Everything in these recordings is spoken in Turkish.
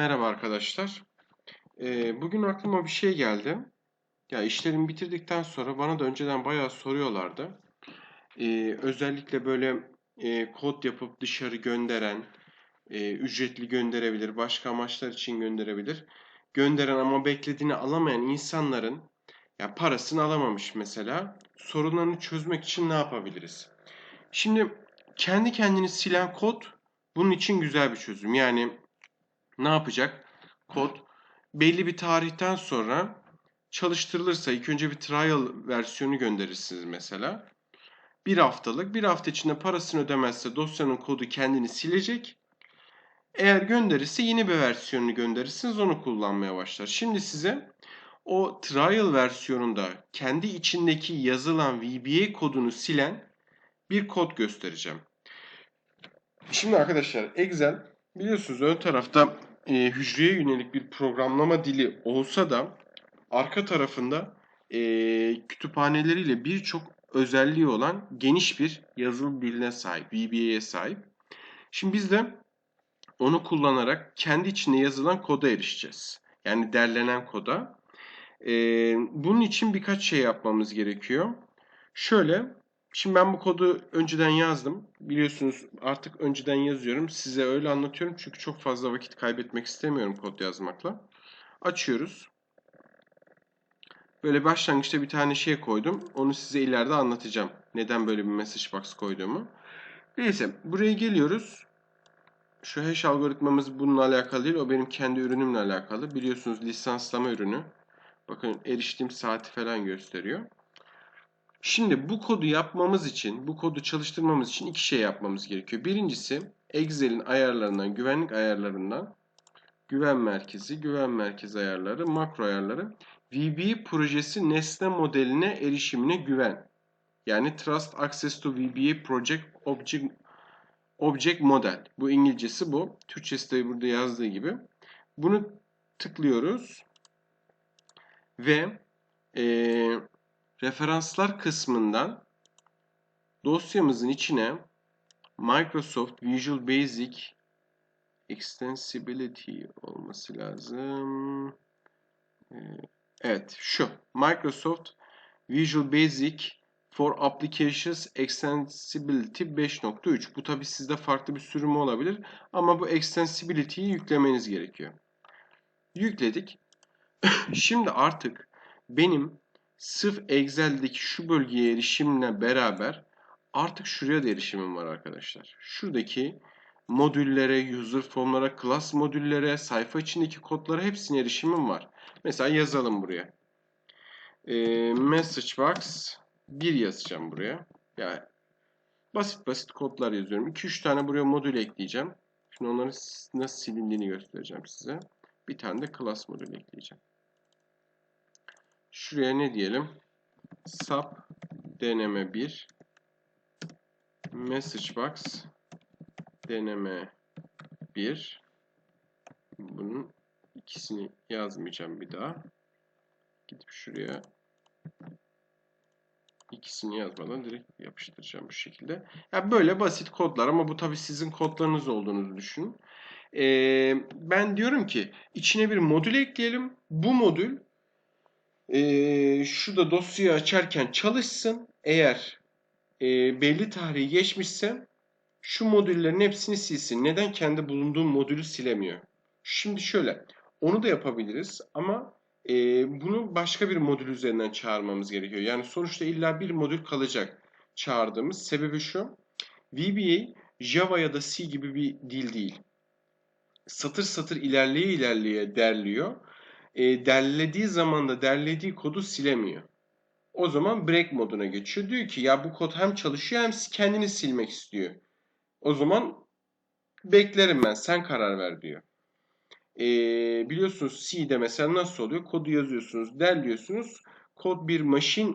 Merhaba arkadaşlar. Ee, bugün aklıma bir şey geldi. Ya işlerimi bitirdikten sonra bana da önceden bayağı soruyorlardı. Ee, özellikle böyle e, kod yapıp dışarı gönderen, e, ücretli gönderebilir, başka amaçlar için gönderebilir. Gönderen ama beklediğini alamayan insanların ya parasını alamamış mesela. Sorunlarını çözmek için ne yapabiliriz? Şimdi kendi kendini silen kod bunun için güzel bir çözüm. Yani ne yapacak? Kod belli bir tarihten sonra çalıştırılırsa ilk önce bir trial versiyonu gönderirsiniz mesela. Bir haftalık. Bir hafta içinde parasını ödemezse dosyanın kodu kendini silecek. Eğer gönderirse yeni bir versiyonunu gönderirsiniz. Onu kullanmaya başlar. Şimdi size o trial versiyonunda kendi içindeki yazılan VBA kodunu silen bir kod göstereceğim. Şimdi arkadaşlar Excel biliyorsunuz ön tarafta e, hücreye yönelik bir programlama dili olsa da arka tarafında e, kütüphaneleriyle birçok özelliği olan geniş bir yazılım diline sahip, VBA'ye sahip. Şimdi biz de onu kullanarak kendi içinde yazılan koda erişeceğiz. Yani derlenen koda. E, bunun için birkaç şey yapmamız gerekiyor. Şöyle, şimdi ben bu kodu önceden yazdım. Biliyorsunuz artık önceden yazıyorum. Size öyle anlatıyorum çünkü çok fazla vakit kaybetmek istemiyorum kod yazmakla. Açıyoruz. Böyle başlangıçta bir tane şey koydum. Onu size ileride anlatacağım. Neden böyle bir message box koyduğumu. Neyse buraya geliyoruz. Şu hash algoritmamız bununla alakalı değil. O benim kendi ürünümle alakalı. Biliyorsunuz lisanslama ürünü. Bakın eriştiğim saati falan gösteriyor. Şimdi bu kodu yapmamız için, bu kodu çalıştırmamız için iki şey yapmamız gerekiyor. Birincisi Excel'in ayarlarından, güvenlik ayarlarından güven merkezi, güven merkezi ayarları, makro ayarları VBA projesi nesne modeline erişimine güven. Yani Trust Access to VBA Project Object, Object Model. Bu İngilizcesi bu. Türkçesi de burada yazdığı gibi. Bunu tıklıyoruz. Ve e, referanslar kısmından dosyamızın içine Microsoft Visual Basic Extensibility olması lazım. Ee, evet şu Microsoft Visual Basic for Applications Extensibility 5.3. Bu tabi sizde farklı bir sürümü olabilir ama bu Extensibility'yi yüklemeniz gerekiyor. Yükledik. Şimdi artık benim sırf Excel'deki şu bölgeye erişimle beraber artık şuraya da erişimim var arkadaşlar. Şuradaki modüllere, user formlara, class modüllere, sayfa içindeki kodlara hepsine erişimim var. Mesela yazalım buraya. E, message box 1 yazacağım buraya. Yani basit basit kodlar yazıyorum. 2-3 tane buraya modül ekleyeceğim. Şimdi onların nasıl silindiğini göstereceğim size. Bir tane de class modülü ekleyeceğim. Şuraya ne diyelim? Sub deneme 1 message box deneme 1 bunun ikisini yazmayacağım bir daha. Gidip şuraya ikisini yazmadan direkt yapıştıracağım bu şekilde. Yani böyle basit kodlar ama bu tabi sizin kodlarınız olduğunuzu düşünün. Ee, ben diyorum ki içine bir modül ekleyelim. Bu modül e, şurada dosyayı açarken çalışsın. Eğer e, belli tarihi geçmişse şu modüllerin hepsini silsin. Neden kendi bulunduğum modülü silemiyor? Şimdi şöyle onu da yapabiliriz ama e, bunu başka bir modül üzerinden çağırmamız gerekiyor. Yani sonuçta illa bir modül kalacak çağırdığımız. Sebebi şu. VBA Java ya da C gibi bir dil değil. Satır satır ilerleye ilerleye derliyor. E, derlediği zaman da derlediği kodu silemiyor. O zaman break moduna geçiyor. Diyor ki ya bu kod hem çalışıyor hem kendini silmek istiyor. O zaman beklerim ben sen karar ver diyor. E, biliyorsunuz C'de mesela nasıl oluyor? Kodu yazıyorsunuz, derliyorsunuz. Kod bir machine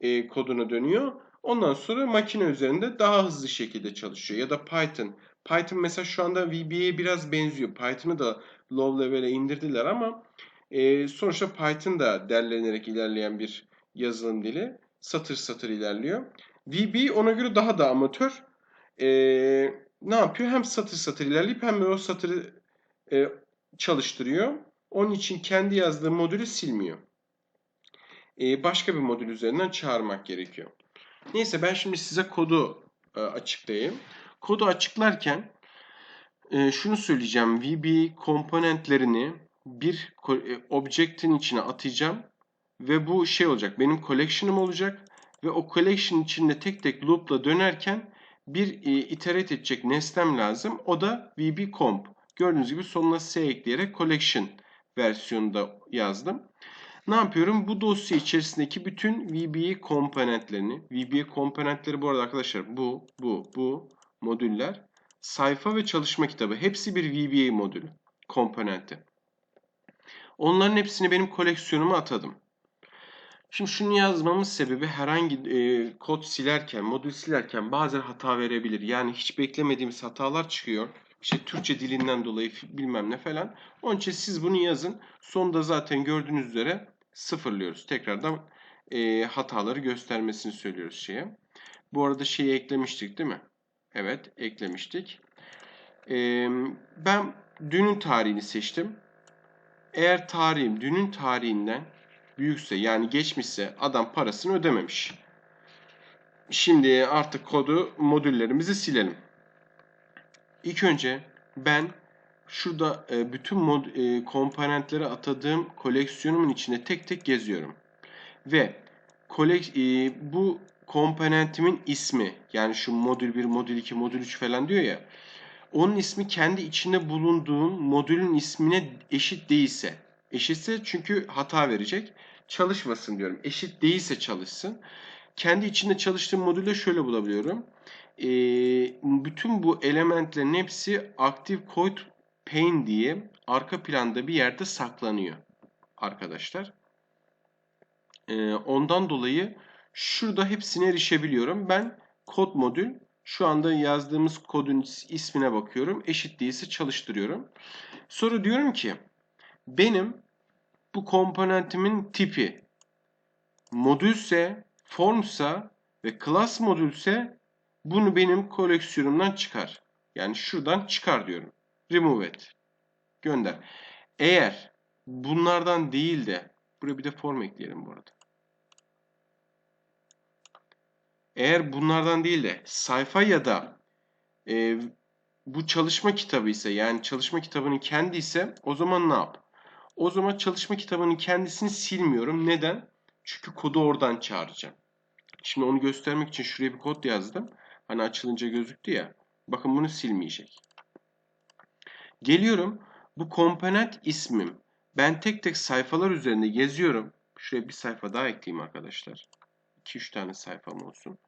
e, koduna dönüyor. Ondan sonra makine üzerinde daha hızlı şekilde çalışıyor. Ya da Python. Python mesela şu anda VBA'ye biraz benziyor. Python'ı da low level'e indirdiler ama e, sonuçta Python da derlenerek ilerleyen bir yazılım dili. Satır satır ilerliyor. VB ona göre daha da amatör. E, ne yapıyor? Hem satır satır ilerleyip hem de o satırı e, çalıştırıyor. Onun için kendi yazdığı modülü silmiyor. Ee, başka bir modül üzerinden çağırmak gerekiyor. Neyse ben şimdi size kodu e, açıklayayım. Kodu açıklarken e, şunu söyleyeceğim. VB komponentlerini bir e, object'in içine atacağım ve bu şey olacak. Benim collection'ım olacak ve o collection içinde tek tek loop'la dönerken bir e, iterate edecek nesnem lazım. O da VB comp. Gördüğünüz gibi sonuna S ekleyerek collection versiyonunda yazdım. Ne yapıyorum? Bu dosya içerisindeki bütün VBA komponentlerini, VBA komponentleri bu arada arkadaşlar bu, bu, bu modüller, sayfa ve çalışma kitabı hepsi bir VBA modülü, komponenti. Onların hepsini benim koleksiyonuma atadım. Şimdi şunu yazmamın sebebi herhangi e, kod silerken, modül silerken bazen hata verebilir. Yani hiç beklemediğimiz hatalar çıkıyor. İşte Türkçe dilinden dolayı bilmem ne falan. Onun için siz bunu yazın. Sonunda zaten gördüğünüz üzere sıfırlıyoruz. Tekrardan e, hataları göstermesini söylüyoruz şeye. Bu arada şeyi eklemiştik değil mi? Evet eklemiştik. E, ben dünün tarihini seçtim. Eğer tarihim dünün tarihinden büyükse yani geçmişse adam parasını ödememiş. Şimdi artık kodu modüllerimizi silelim. İlk önce ben şurada e, bütün mod, e, komponentleri atadığım koleksiyonumun içinde tek tek geziyorum. Ve kolek, e, bu komponentimin ismi yani şu modül 1, modül 2, modül 3 falan diyor ya onun ismi kendi içinde bulunduğun modülün ismine eşit değilse eşitse çünkü hata verecek çalışmasın diyorum. Eşit değilse çalışsın. Kendi içinde çalıştığım modülde şöyle bulabiliyorum. E, bütün bu elementlerin hepsi Active Code Pane diye arka planda bir yerde saklanıyor arkadaşlar. E, ondan dolayı şurada hepsine erişebiliyorum. Ben kod modül şu anda yazdığımız kodun ismine bakıyorum. Eşit değilse çalıştırıyorum. Sonra diyorum ki benim bu komponentimin tipi modülse, formsa ve class modülse bunu benim koleksiyonumdan çıkar. Yani şuradan çıkar diyorum. Remove et. Gönder. Eğer bunlardan değil de buraya bir de form ekleyelim bu arada. Eğer bunlardan değil de sayfa ya da e, bu çalışma kitabı ise yani çalışma kitabının kendi ise o zaman ne yap? O zaman çalışma kitabının kendisini silmiyorum. Neden? Çünkü kodu oradan çağıracağım. Şimdi onu göstermek için şuraya bir kod yazdım. Hani açılınca gözüktü ya. Bakın bunu silmeyecek. Geliyorum. Bu komponent ismim. Ben tek tek sayfalar üzerinde geziyorum. Şuraya bir sayfa daha ekleyeyim arkadaşlar. 2-3 tane sayfam olsun.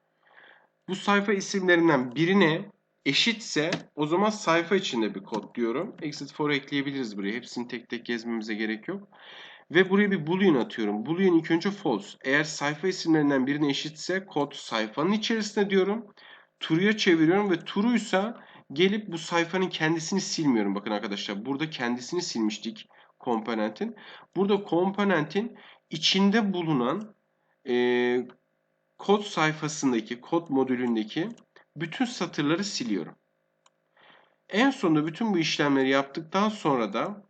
Bu sayfa isimlerinden birine eşitse o zaman sayfa içinde bir kod diyorum. Exit for ekleyebiliriz buraya. Hepsini tek tek gezmemize gerek yok. Ve buraya bir boolean atıyorum. Boolean ilk önce false. Eğer sayfa isimlerinden birine eşitse kod sayfanın içerisinde diyorum. True'ya çeviriyorum ve true'ysa gelip bu sayfanın kendisini silmiyorum. Bakın arkadaşlar burada kendisini silmiştik komponentin. Burada komponentin içinde bulunan e, kod sayfasındaki, kod modülündeki bütün satırları siliyorum. En sonunda bütün bu işlemleri yaptıktan sonra da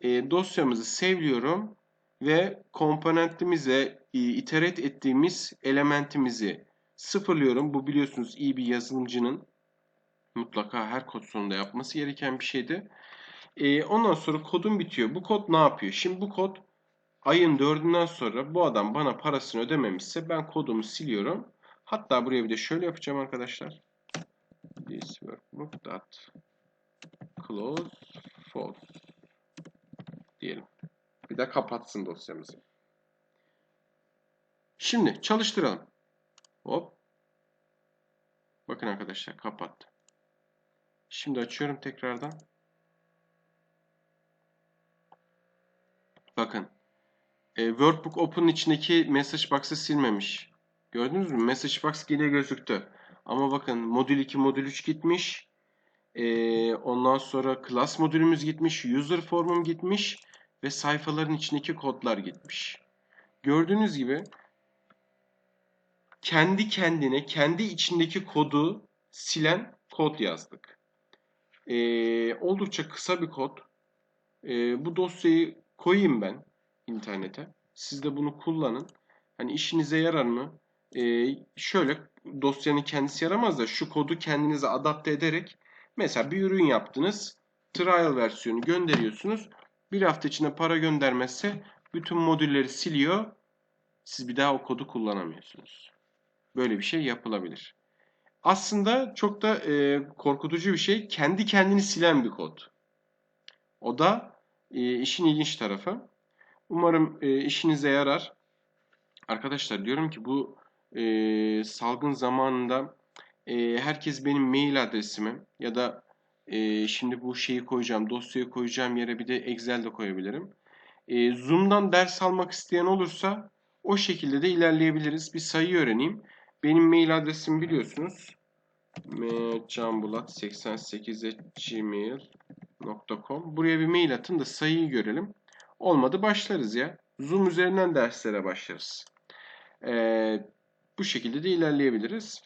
e, dosyamızı sevliyorum ve komponentimize e, iterate ettiğimiz elementimizi sıfırlıyorum. Bu biliyorsunuz iyi bir yazılımcının mutlaka her kod sonunda yapması gereken bir şeydi. E, ondan sonra kodum bitiyor. Bu kod ne yapıyor? Şimdi bu kod ayın dördünden sonra bu adam bana parasını ödememişse ben kodumu siliyorum. Hatta buraya bir de şöyle yapacağım arkadaşlar. This workbook dot close false diyelim. Bir de kapatsın dosyamızı. Şimdi çalıştıralım. Hop. Bakın arkadaşlar kapattı. Şimdi açıyorum tekrardan. Bakın. E, Workbook Open'ın içindeki message box'ı silmemiş. Gördünüz mü? Message box yine gözüktü. Ama bakın modül 2, modül 3 gitmiş. E, ondan sonra class modülümüz gitmiş. User formum gitmiş. Ve sayfaların içindeki kodlar gitmiş. Gördüğünüz gibi kendi kendine, kendi içindeki kodu silen kod yazdık. Ee, oldukça kısa bir kod. Ee, bu dosyayı koyayım ben internete. Siz de bunu kullanın. Hani işinize yarar mı? Ee, şöyle dosyanın kendisi yaramaz da şu kodu kendinize adapte ederek mesela bir ürün yaptınız. Trial versiyonu gönderiyorsunuz. Bir hafta içinde para göndermezse bütün modülleri siliyor. Siz bir daha o kodu kullanamıyorsunuz. Böyle bir şey yapılabilir. Aslında çok da e, korkutucu bir şey. Kendi kendini silen bir kod. O da e, işin ilginç tarafı. Umarım e, işinize yarar. Arkadaşlar diyorum ki bu e, salgın zamanında e, herkes benim mail adresimi ya da e, şimdi bu şeyi koyacağım, dosyayı koyacağım yere bir de Excel de koyabilirim. E, Zoom'dan ders almak isteyen olursa o şekilde de ilerleyebiliriz. Bir sayı öğreneyim. Benim mail adresimi biliyorsunuz. mcanbulat88gmail.com Buraya bir mail atın da sayıyı görelim. Olmadı başlarız ya. Zoom üzerinden derslere başlarız. Ee, bu şekilde de ilerleyebiliriz.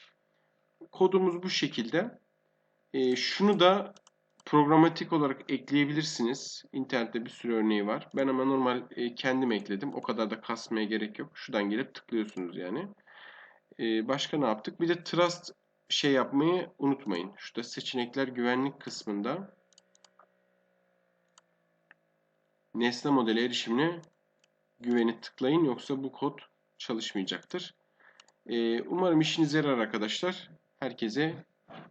Kodumuz bu şekilde. Ee, şunu da programatik olarak ekleyebilirsiniz. İnternette bir sürü örneği var. Ben ama normal e, kendim ekledim. O kadar da kasmaya gerek yok. Şuradan gelip tıklıyorsunuz yani. Ee, başka ne yaptık? Bir de trust şey yapmayı unutmayın. Şurada seçenekler güvenlik kısmında nesne modeli erişimine güveni tıklayın yoksa bu kod çalışmayacaktır. Ee, umarım işinize yarar arkadaşlar. Herkese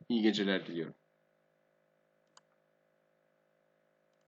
iyi geceler diliyorum.